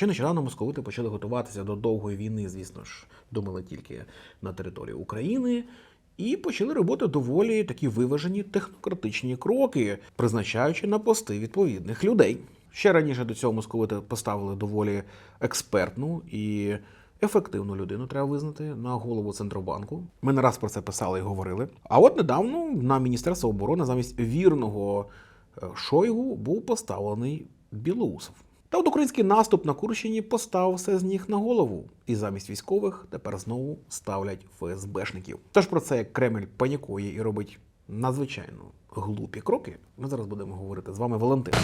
Ще нещодавно московити почали готуватися до довгої війни, звісно ж, думали тільки на території України. І почали робити доволі такі виважені технократичні кроки, призначаючи на пости відповідних людей. Ще раніше до цього московити поставили доволі експертну і ефективну людину, треба визнати, на голову центробанку. Ми не раз про це писали і говорили. А от недавно на Міністерство оборони замість вірного е, Шойгу був поставлений Білоусов. Та от український наступ на Курщині поставив все з ніг на голову, і замість військових тепер знову ставлять ФСБшників. Тож про це як Кремль панікує і робить надзвичайно глупі кроки. Ми зараз будемо говорити з вами Валентин.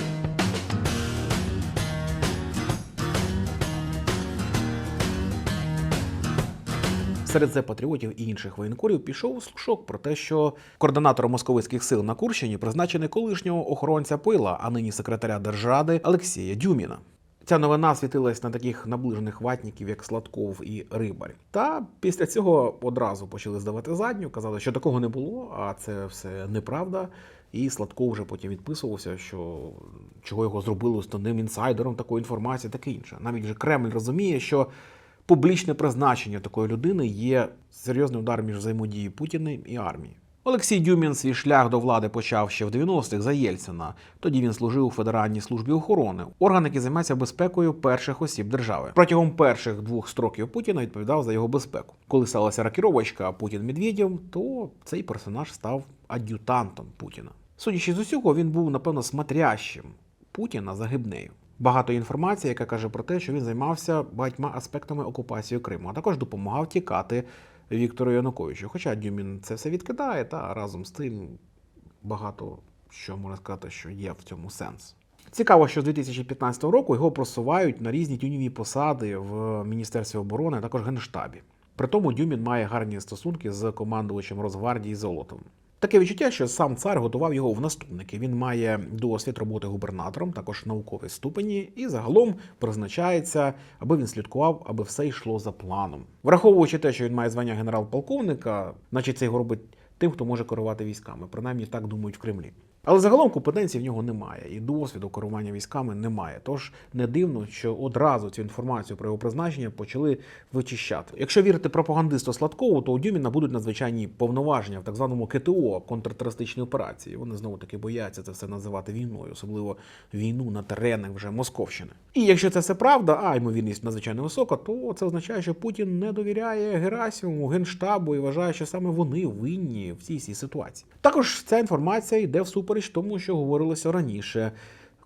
Серед це патріотів і інших воєнкорів пішов слушок про те, що координатором московицьких сил на Курщині призначений колишнього охоронця Пойла, а нині секретаря держради Олексія Дюміна. Ця новина світилась на таких наближених ватників, як Сладков і Рибарь. Та після цього одразу почали здавати задню, казали, що такого не було, а це все неправда. І Сладков вже потім відписувався, що чого його зробили основним інсайдером такої інформації, таке інше. Навіть вже Кремль розуміє, що публічне призначення такої людини є серйозним ударом між взаємодією Путіна і армії. Олексій Дюмін свій шлях до влади почав ще в 90-х за Єльцина. Тоді він служив у Федеральній службі охорони, орган, який займається безпекою перших осіб держави. Протягом перших двох строків Путіна відповідав за його безпеку. Коли сталася ракіровочка Путін Медведєв, то цей персонаж став ад'ютантом Путіна. Судячи з усього, він був напевно смотрящим Путіна за гибнею. Багато інформації, яка каже про те, що він займався багатьма аспектами окупації Криму, а також допомагав тікати Віктору Януковичу. Хоча Дюмін це все відкидає, та разом з тим багато що можна сказати, що є в цьому сенс. Цікаво, що з 2015 року його просувають на різні тюніві посади в Міністерстві оборони, а також Генштабі. При тому Дюмін має гарні стосунки з командувачем Росгвардії Золотом. Таке відчуття, що сам цар готував його в наступники. Він має досвід роботи губернатором, також наукові ступені, і загалом призначається, аби він слідкував, аби все йшло за планом. Враховуючи те, що він має звання генерал-полковника, значить це його робить тим, хто може керувати військами. Принаймні так думають в Кремлі. Але загалом компетенції в нього немає, і досвіду керування військами немає. Тож не дивно, що одразу цю інформацію про його призначення почали вичищати. Якщо вірити пропагандисту Сладкову, то у Дюміна будуть надзвичайні повноваження в так званому КТО контртерористичній операції. Вони знову таки бояться це все називати війною, особливо війну на теренах вже Московщини. І якщо це все правда, а ймовірність надзвичайно висока, то це означає, що Путін не довіряє Герасимову, генштабу і вважає, що саме вони винні в цій ситуації. Також ця інформація йде всупереч тому, що говорилося раніше.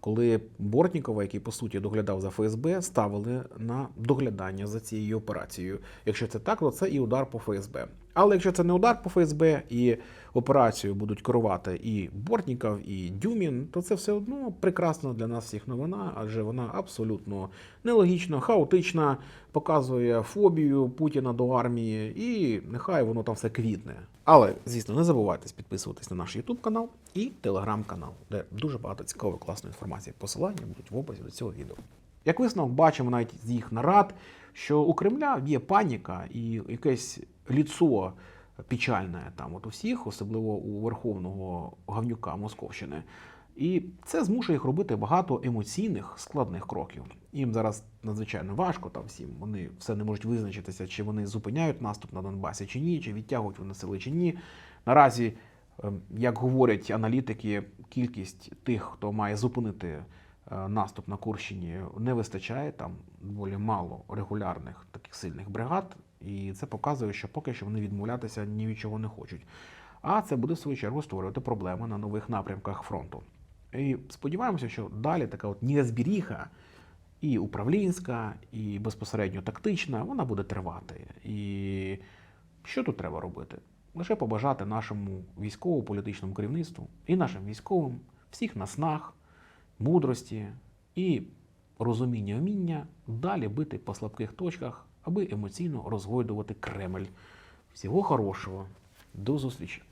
Коли Бортнікова, який по суті доглядав за ФСБ, ставили на доглядання за цією операцією. Якщо це так, то це і удар по ФСБ. Але якщо це не удар по ФСБ і операцію будуть керувати і Бортніков, і Дюмін, то це все одно прекрасна для нас всіх новина, адже вона абсолютно нелогічна, хаотична, показує фобію Путіна до армії, і нехай воно там все квітне. Але, звісно, не забувайте підписуватись на наш YouTube канал і Telegram канал, де дуже багато цікавої класної інформації. Посилання будуть в описі до цього відео. Як висновок, бачимо навіть з їх нарад, що у Кремля є паніка і якесь ліцо печальне там от у всіх, особливо у верховного гавнюка Московщини. І це змушує їх робити багато емоційних складних кроків. Їм зараз надзвичайно важко там всім. Вони все не можуть визначитися, чи вони зупиняють наступ на Донбасі чи ні, чи відтягують вони сили чи ні. Наразі, ем, як говорять аналітики, кількість тих, хто має зупинити е, наступ на Курщині, не вистачає. Там доволі мало регулярних таких сильних бригад, і це показує, що поки що вони відмовлятися ні від чого не хочуть. А це буде в свою чергу створювати проблеми на нових напрямках фронту. І сподіваємося, що далі така от незбіріха і управлінська, і безпосередньо тактична, вона буде тривати. І що тут треба робити? Лише побажати нашому військово-політичному керівництву і нашим військовим всіх наснаг, мудрості і розуміння вміння далі бити по слабких точках, аби емоційно розгойдувати Кремль. Всього хорошого, до зустрічі!